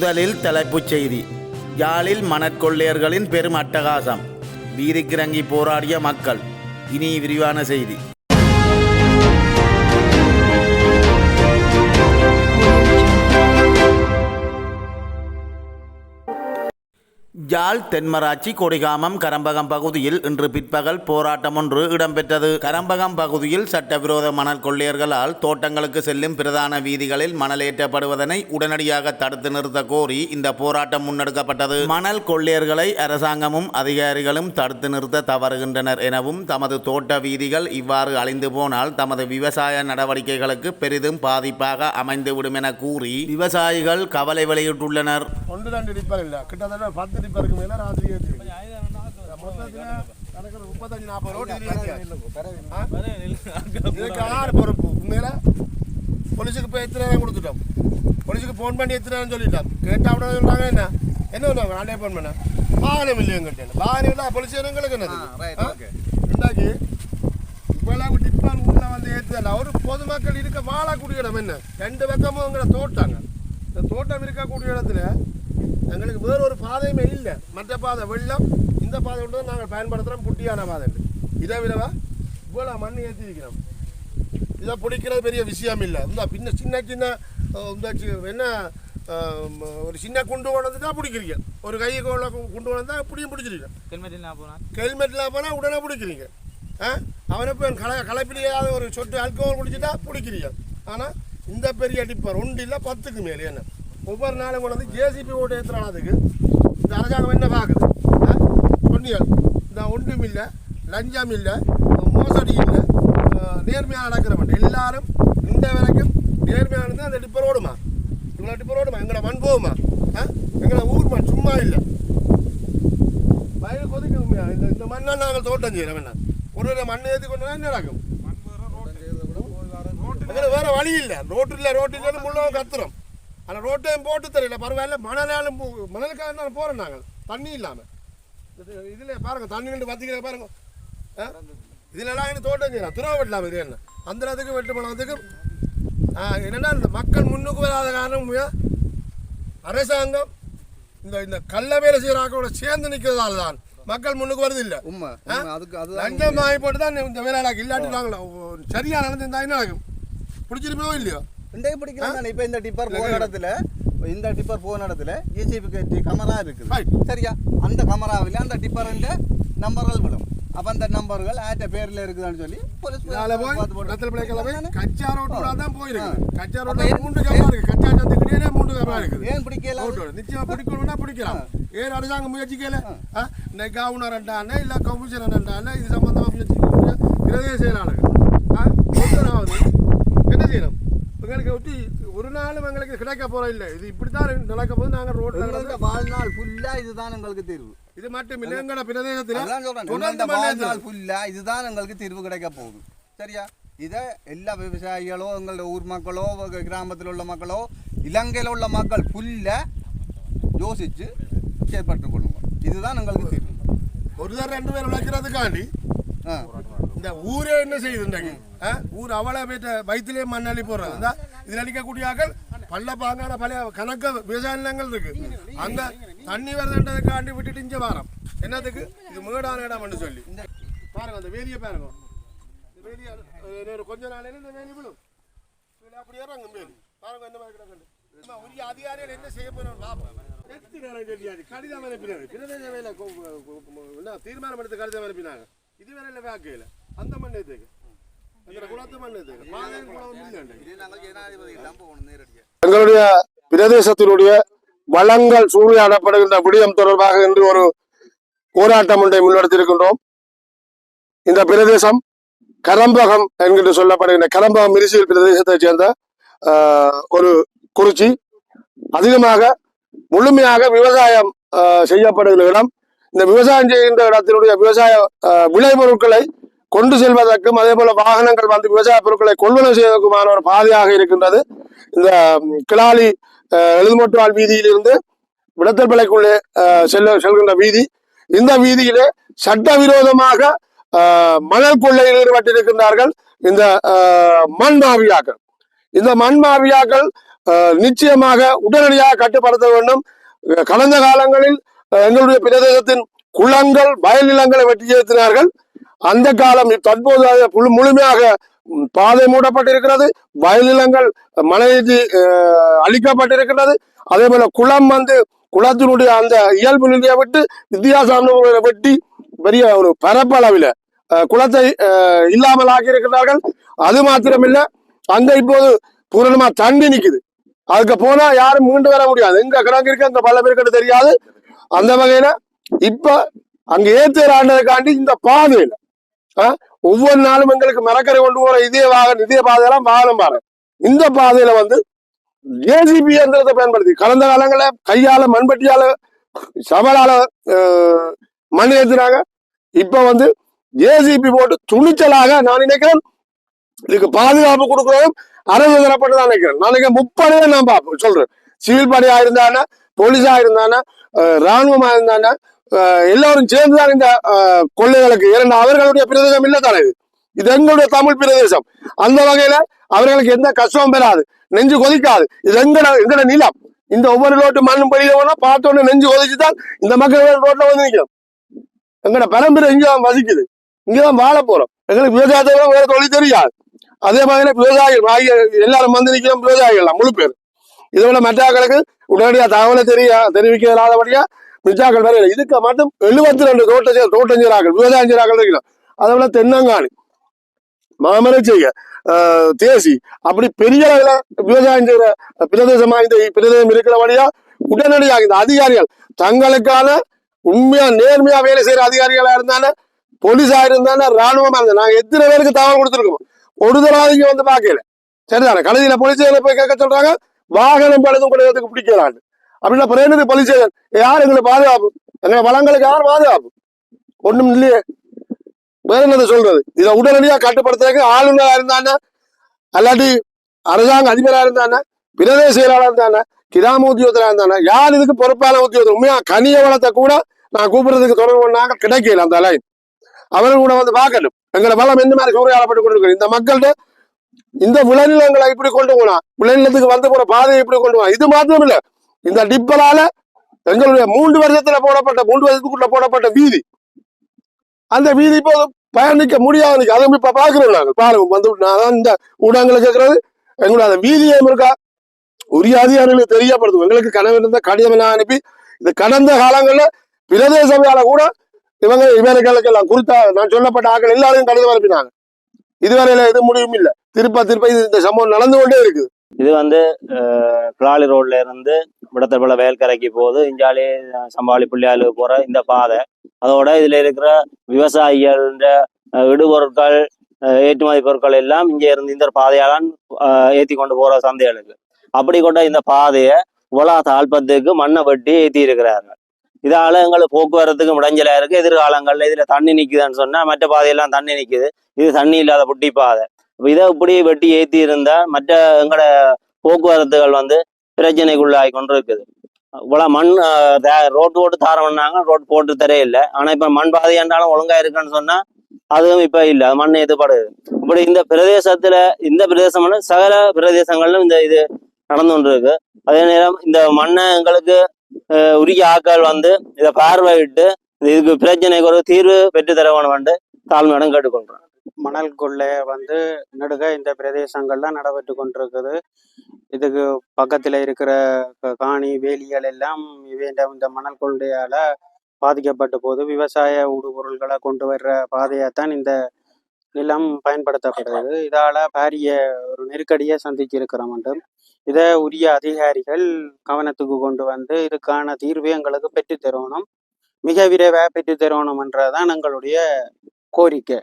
முதலில் தலைப்புச் செய்தி. யாழில் மணற்கொள்ளையர்களின் பெரும் அட்டகாசம். வீதிக்கிறங்கி போராடிய மக்கள். இனி விரிவான செய்தி. யாழ் தென்மராட்சி கொடிகாமம் கரம்பகம் பகுதியில் இன்று பிற்பகல் போராட்டம் ஒன்று இடம்பெற்றது. கரம்பகம் பகுதியில் சட்டவிரோத மணல் கொள்ளையர்களால் தோட்டங்களுக்கு செல்லும் பிரதான வீதிகளில் மணல் ஏற்றப்படுவதனை உடனடியாக தடுத்து நிறுத்த கோரி இந்த போராட்டம் முன்னெடுக்கப்பட்டது. மணல் கொள்ளையர்களை அரசாங்கமும் அதிகாரிகளும் தடுத்து நிறுத்த தவறுகின்றனர் எனவும் தமது தோட்ட வீதிகள் இவ்வாறு அழிந்து போனால் தமது விவசாய நடவடிக்கைகளுக்கு பெரிதும் பாதிப்பாக அமைந்துவிடும் என கூறி விவசாயிகள் கவலை வெளியிட்டுள்ளனர். ஒன்று ரெண்டு டிப்பர் இல்லை கிட்டத்தட்ட பத்து டிப்பருக்கு மேலே ராத்திரி ஏற்றி மொத்தத்தில் கணக்கில் முப்பத்தஞ்சு நாற்பது ரோடு இதுக்கு யார் பொறுப்பு. உண்மையில போலீஸுக்கு போய் எத்தனை கொடுத்துட்டோம்? போலீஸுக்கு ஃபோன் பண்ணி எத்தனை சொல்லிட்டோம்? கேட்டால் உடனே சொல்கிறாங்க என்ன? என்ன பண்ணுவாங்க நானே ஃபோன் பண்ணேன். வாகனம் இல்லை. எங்கிட்ட வாகனம் இல்லை போலீஸ் எங்களுக்கு என்னது? ரெண்டாக்கி இவ்வளவு டிப்பான் உள்ள வந்து ஏற்றுதல்ல ஒரு பொதுமக்கள் இருக்க வாழக்கூடிய இடம் என்ன? ரெண்டு பக்கமும் எங்களை தோட்டாங்க. இந்த தோட்டம் இருக்கக்கூடிய இடத்துல எங்களுக்கு வேற ஒரு பாதையுமே இல்லை. மற்ற பாதை வெள்ளம் இந்த பாதை கொண்டு தான் நாங்கள் பயன்படுத்துகிறோம் புட்டியான பாதை இதை விடவா? இவ்வளோ மண் ஏற்றி வைக்கிறோம் இதை பிடிக்கிறது பெரிய விஷயம் இல்லை. இந்த பின்ன சின்ன சின்ன இந்த என்ன ஒரு சின்ன குண்டு கொண்டு தான் பிடிக்கிறீங்க. ஒரு கை கோல குண்டு கொண்டு வந்தால் இப்படியும் பிடிச்சிருக்கீங்க. ஹெல்மெட்டில் நான் போனால் ஹெல்மெட்டில் போனால் உடனே பிடிக்கிறீங்க. ஆ? அவனை போய் கல கலப்பிலேயாவது ஒரு சொட்டு ஆல்கோஹால் குடிச்சிட்டா பிடிக்கிறீங்க. ஆனால் இந்த பெரிய டிப்பர் ஒன்று இல்லை பத்துக்கு மேலே என்ன? ஒவ்வொரு நாளும் கொண்டு வந்து ஜேசிபி ஓட்டு ஏற்றுறான் அதுக்கு. இந்த அரசாங்கம் என்ன பார்க்குது? சொன்னியல் இந்த ஒன்றும் இல்லை லஞ்சம் இல்லை மோசடி இல்லை நேர்மையாக நடக்கிற மாட்டேன் எல்லாரும் இந்த வரைக்கும் நேர்மையாக இருந்தால் அந்த டிப்பர் ஓடுமா? இவ்வளோ டிப்பர் ஓடுமா? எங்களோட மண் போகுமா? எங்களோட ஊர் மண் சும்மா இல்லை. வயல் கொதிக்குங்க இந்த இந்த மண்ணால் நாங்கள் தோட்டம் செய்கிறோம் என்ன? ஒரு ஒரு மண் ஏற்றி கொண்டு என்ன நடக்கும்? வேற வழி இல்லை. ரோட்டு இல்லை ரோட்டு இல்லைன்னு முள்ள கத்துறோம். ஆனால் ரோட்டையும் போட்டு தெரியல. பரவாயில்ல மணலாலும் மணலுக்காக தான் போகிறோம் நாங்கள். தண்ணி இல்லாமல் இதில் பாருங்க தண்ணி நின்று பத்திக்கிற பாருங்க. ஆ? இதுலலாம் எனக்கு தோட்டம் செய்யலாம் துறவு வெட்டலாம் இது என்ன? அந்த இடத்துக்கு வெட்டு போனதுக்கு என்னன்னா இந்த மக்கள் முன்னுக்கு வராத காரணம்? அரசாங்கம் இந்த இந்த கள்ள வேலை செய்கிறாக்களோட சேர்ந்து நிற்கிறதால தான் மக்கள் முன்னுக்கு வருது இல்லை. உண்மை. அதுக்கு அதுதான் லஞ்சம் வாங்கி போட்டு தான் இந்த வேலை இல்லாட்டி நாங்கள் சரியா நடந்திருந்தா என்ன நடக்கும் பிடிச்சிருப்போ இல்லையோ? இன்றைக்கு பிடிக்கலாம் தானே? இப்போ இந்த டிப்பர் போன இடத்துல இந்த டிப்பர் போன இடத்துல ஜேசிபி கட்டி கமரா இருக்குது. சரியா? அந்த கமராவில் அந்த டிப்பரின் நம்பர்கள் விடும் அப்போ அந்த நம்பர்கள் ஆட்ட பேரில் இருக்குதான்னு சொல்லி போலீஸ்? கச்சா ரோட்டோட தான் போயிருக்கு. கச்சா ஏன் மூன்று கமரா இருக்கு. கச்சா சந்துக்கிட்டே மூன்று கமரா இருக்குது. ஏன் பிடிக்கல? ரோட்டோட நிச்சயமா பிடிக்கணும்னா பிடிக்கலாம். ஏன் அரசாங்கம் முயற்சிக்கல? இன்னைக்கு கவுனர் ரெண்டாண்ணே இல்லை கமிஷனர் ரெண்டாண்ணே இது சம்பந்தமா முயற்சிக்க பிரதேச செயலாளர் ஆ? ஒருத்தராவது என்ன செய்யணும்? எங்களுக்கு ஒட்டி ஒரு நாளும் எங்களுக்கு கிடைக்க போற இல்லை. இது இப்படித்தான் நடக்க போது நாங்கள் ரோட்ல வாழ்நாள் ஃபுல்லா இதுதான் எங்களுக்கு தீர்வு. இது மட்டும் இல்லை எங்களோட பிரதேசத்தில் ஃபுல்லா இதுதான் எங்களுக்கு தீர்வு கிடைக்க போகுது. சரியா? இதை எல்லா விவசாயிகளோ எங்களோட ஊர் மக்களோ கிராமத்தில் உள்ள மக்களோ இலங்கையில் உள்ள மக்கள் ஃபுல்லா யோசிச்சு செயற்பட்டுக் கொள்ளுங்க இதுதான் எங்களுக்கு தீர்வு. ஒரு ரெண்டு பேர் உழைக்கிறதுக்காண்டி இந்த ஊரே என்ன செய்யுது இன்றைக்கு? ஆ? ஊர் அவ்வளோ பேட்ட வயிற்றுலேயே மண்ணள்ளி போடுறது. இந்த இதில் அடிக்கக்கூடிய ஆக்கள் பள்ள பாங்கான பழைய கணக்க விவசாய நிலங்கள் இருக்கு. அந்த தண்ணி வருதுன்றதுக்காண்டி விட்டுட்டு இங்கே வாரம். என்னத்துக்கு இது மேடான இடம்னு சொல்லி. பாருங்க அந்த வேலியை பாருங்க. இந்த ஒரு கொஞ்ச நாளையில இந்த வேலி விழும். இதுல அப்படியே வேலி. பாருங்க என்ன மாதிரி கிடக்கு உரிய அதிகாரிகள் என்ன செய்ய போறோம் லாபம் கடிதம் அனுப்பினாங்க. வேலை என்ன தீர்மானம் எடுத்து கடிதம் அனுப்பினாங்க. இது வேற இல்லை. வேக்கையில் அந்த மண்ணத்துக்கு எங்களுடைய பிரதேசத்தினுடைய வளங்கள் சூறையாடப்படுகின்ற விடயம் தொடர்பாக இன்று ஒரு போராட்டம் ஒன்றை முன்னெடுத்திருக்கின்றோம். இந்த பிரதேசம் கரம்பகம் என்கின்ற சொல்லப்படுகின்ற கரம்பகம் மிரிசியல் பிரதேசத்தைச் சேர்ந்த ஆஹ், ஒரு குறிச்சி. அதிகமாக முழுமையாக விவசாயம் செய்யப்படுகிற இடம். இந்த விவசாயம் செய்கின்ற இடத்தினுடைய விவசாய விளைபொருட்களை கொண்டு செல்வதற்கும் அதே போல வாகனங்கள் வந்து விவசாய பொருட்களை கொள்வனம் செய்வதற்குமான ஒரு பாதையாக இருக்கின்றது. இந்த கிளாலி அஹ், எழுதுமட்டுவாள் வீதியிலிருந்து விடத்தல்பிள்ளைக்குள்ளே செல்ல செல்கின்ற வீதி. இந்த வீதியிலே சட்டவிரோதமாக மணல் கொள்ளையில் ஈடுபட்டிருக்கின்றார்கள் இந்த மண் மாவியாக்கள். இந்த மண் மாவியாக்கள் நிச்சயமாக உடனடியாக கட்டுப்படுத்த வேண்டும். கடந்த காலங்களில் எங்களுடைய பிரதேசத்தின் குளங்கள் வயல் நிலங்களை வெட்டி செலுத்தினார்கள் அந்த காலம் தற்போது அது முழுமையாக பாதை மூடப்பட்டிருக்கிறது வயல் நிலங்கள் மழைநீதி அழிக்கப்பட்டிருக்கிறது. அதே போல குளம் வந்து குளத்தினுடைய அந்த இயல்பு நிலையை விட்டு வித்தியாசமான வெட்டி பெரிய ஒரு பரப்பளவில் குளத்தை இல்லாமல் ஆக்கியிருக்கிறார்கள். அது மாத்திரமில்ல அங்க இப்போது பூரணமா தண்ணி நிக்குது. அதுக்கு போனா யாரும் மீண்டு வர முடியாது. எங்க கிடங்கு இருக்கு அங்க பல பேருக்கு தெரியாது. அந்த வகையில இப்ப அங்க ஏத்தேர் ஆண்டதுக்காண்டி இந்த பாதையில ஒவ்வொரு நாளும் எங்களுக்கு மரக்கரை கொண்டு போற இதே வாகனம் இதே பாதையெல்லாம் வாகனம் பாரு. இந்த பாதையில வந்து ஜேசிபி இயந்திரத்தை பயன்படுத்தி கடந்த காலங்களில் கையால மண்பட்டியால சவலால மண் ஏத்துனாங்க. இப்ப வந்து ஜேசிபி போட்டு துணிச்சலாக நான் நினைக்கிறேன் இதுக்கு பாதுகாப்பு கொடுக்கறதும் அரசு தரப்பட்டு தான் நினைக்கிறேன். நான் நினைக்கிறேன் முப்படையே நான் பார்ப்போம் சொல்றேன். சிவில் படையா இருந்தானா போலீஸா இருந்தானா ராணுவமா இருந்தானா எல்லாரும் சேர்ந்துதான் இந்த கொள்ளைகளுக்கு இரண்டு அவர்களுடைய பிரதேசம் இல்ல தானே இது? இது எங்களுடைய தமிழ் பிரதேசம். அந்த வகையில அவர்களுக்கு எந்த கஷ்டமும் பெறாது. நெஞ்சு கொதிக்காது. இது எங்கட எங்கட நிலம். இந்த ஒவ்வொரு ரோட்டு மண்ணும் படியில போனா பார்த்தோன்னே நெஞ்சு கொதிச்சுதான் இந்த மக்கள் ரோட்ல வந்து நிற்கும் எங்கட பரம்பரை இங்கதான் வசிக்குது. இங்கதான் வாழ போறோம். எங்களுக்கு விவசாயத்தை வேற தொழில் தெரியாது. அதே மாதிரி விவசாயிகள் ஆகிய எல்லாரும் வந்து நிற்கிறோம் விவசாயிகள் முழு பேர். இதோட மற்ற மக்களுக்கு உடனடியா தகவலை தெரிய தெரிவிக்கிறதாதபடியா மிச்சாக்கள் வேற இல்லை. இதுக்கு மட்டும் எழுபத்தி ரெண்டு தோட்ட தோட்டஞ்சராக்கள் விவசாயஞ்சராக்கள் இருக்கிறோம் அதை விட தென்னங்காணி மாமரம் செய்ய ஆஹ், தேசி அப்படி பெரிய அளவுல விவசாயம் செய்யற பிரதேசமா இந்த பிரதேசம் இருக்கிறபடியா உடனடியாக இந்த அதிகாரிகள் தங்களுக்கான உண்மையா நேர்மையா வேலை செய்யற அதிகாரிகளா இருந்தானே போலீஸா இருந்தானே ராணுவமா இருந்தா நாங்க எத்தனை பேருக்கு தகவல் கொடுத்துருக்கோம்? ஒருதலாதிங்க வந்து பாக்கல சரிதானே? கடைசியில போலீஸ் போய் கேட்க சொல்றாங்க வாகனம் பழுதும் குறையத்துக்கு பிடிக்கலான்னு அப்படின்னா பிரேனது போலீஸ் யார் எங்களை பாதுகாப்பு? எங்களை வளங்களுக்கு யார் பாதுகாப்பு? ஒண்ணும் இல்லையே. வேற சொல்றது? இதை உடனடியா கட்டுப்படுத்துறதுக்கு ஆளுநரா இருந்தானே? அல்லாட்டி அரசாங்க அதிபரா இருந்தானே? பிரதேச செயலாளர் இருந்தானே? கிராம உத்தியோகத்தரா இருந்தானே? யார் இதுக்கு பொறுப்பான உத்தியோகம் உண்மையா கனிய வளத்தை கூட நான் கூப்பிடுறதுக்கு தொடர்பு பண்ணாங்க கிடைக்கல அந்த லைன் அவரும் கூட வந்து பார்க்கணும். எங்களை வளம் எந்த மாதிரி சூறையாளப்பட்டு கொண்டு இந்த மக்கள்கிட்ட இந்த விளைநிலங்களை இப்படி கொண்டு போனா விளைநிலத்துக்கு வந்து போற பாதையை இப்படி கொண்டு போனா இது மாத்திரம் இல்லை இந்த டிப்பலால எங்களுடைய மூன்று வருஷத்துல போடப்பட்ட மூன்று வருஷத்துக்குள்ள போடப்பட்ட வீதி. அந்த வீதி இப்போ பயணிக்க முடியாது அதை இப்ப பாக்குறோம் நாங்கள் பாருங்க வந்து நான் இந்த ஊடகங்களை கேட்கறது எங்களுடைய அந்த வீதியும் இருக்கா உரிய அதிகாரிகளுக்கு தெரியப்படுத்தும் எங்களுக்கு கனவு இருந்த கடிதம் எல்லாம் அனுப்பி இது கடந்த காலங்கள்ல பிரதேச சபையால கூட இவங்க இவர்களுக்கு எல்லாம் குறித்த நான் சொல்லப்பட்ட ஆக்கள் எல்லாரையும் கடிதம் அனுப்பினாங்க. இதுவரையில எதுவும் முடியும் இல்லை திருப்ப திருப்ப இது இந்த சம்பவம் நடந்து கொண்டே இருக்குது. இது வந்து அஹ், கிளாலி ரோட்ல இருந்து விடத்தப்பல வயல்கரைக்கு போகுது. இஞ்சாலி சம்பாளி பிள்ளையாளுக்கு போற இந்த பாதை. அதோட இதுல இருக்கிற விவசாயிகள் இடுபொருட்கள் ஏற்றுமதி பொருட்கள் எல்லாம் இங்க இருந்து இந்த பாதையால ஏத்தி கொண்டு போற சந்தைகளுக்கு அப்படி கொண்ட இந்த பாதையை உலா தாழ்பத்துக்கு மண்ணை வெட்டி ஏற்றி இருக்கிறாங்க இதால எங்களுக்கு போக்குவரத்துக்கு முடஞ்சலா இருக்கு. எதிர்காலங்கள்ல இதுல தண்ணி நிக்குதுன்னு சொன்னா மற்ற பாதையெல்லாம் தண்ணி நிக்குது. இது தண்ணி இல்லாத புட்டி பாதை. இதை இப்படி வெட்டி ஏற்றி இருந்தால் மற்ற எங்களோட போக்குவரத்துகள் வந்து பிரச்சனைக்குள்ளாகி கொண்டு இருக்குது இவ்வளோ மண் ரோட் போட்டு தாரம் பண்ணாங்க ரோட் போட்டு தரே இல்லை ஆனா இப்ப மண் பாதை என்றாலும் ஒழுங்கா இருக்குன்னு சொன்னா அதுவும் இப்ப இல்ல மண் ஏத்துப்படுது. இப்படி இந்த பிரதேசத்துல இந்த பிரதேசம் சகல பிரதேசங்களிலும் இந்த இது நடந்து கொண்டு இருக்கு அதே நேரம் இந்த மண்ணை எங்களுக்கு உரிய ஆட்கள் வந்து இதை பார்வையிட்டு இதுக்கு பிரச்சனைக்கு ஒரு தீர்வு பெற்று தர வந்து தாழ்மையிடம் கேட்டுக்கொள்றேன். மணல் கொள்ளை வந்து நடுக இந்த பிரதேசங்கள்ல நடைபெற்று கொண்டிருக்குது. இதுக்கு பக்கத்துல இருக்கிற காணி வேலிகள் எல்லாம் இவைண்ட இந்த மணல் கொள்ளையால் பாதிக்கப்பட்ட போது விவசாய ஊடுபொருள்களை கொண்டு வர்ற பாதையாத்தான் இந்த நிலம் பயன்படுத்தப்படுது இதால பாரிய ஒரு நெருக்கடியை சந்திச்சிருக்கிற இருக்கிறோம் மற்றும் இதை உரிய அதிகாரிகள் கவனத்துக்கு கொண்டு வந்து இதுக்கான தீர்வை எங்களுக்கு பெற்று தரணும். மிக விரைவாக பெற்றுத் தரணும்ன்றதுதான் எங்களுடைய கோரிக்கை.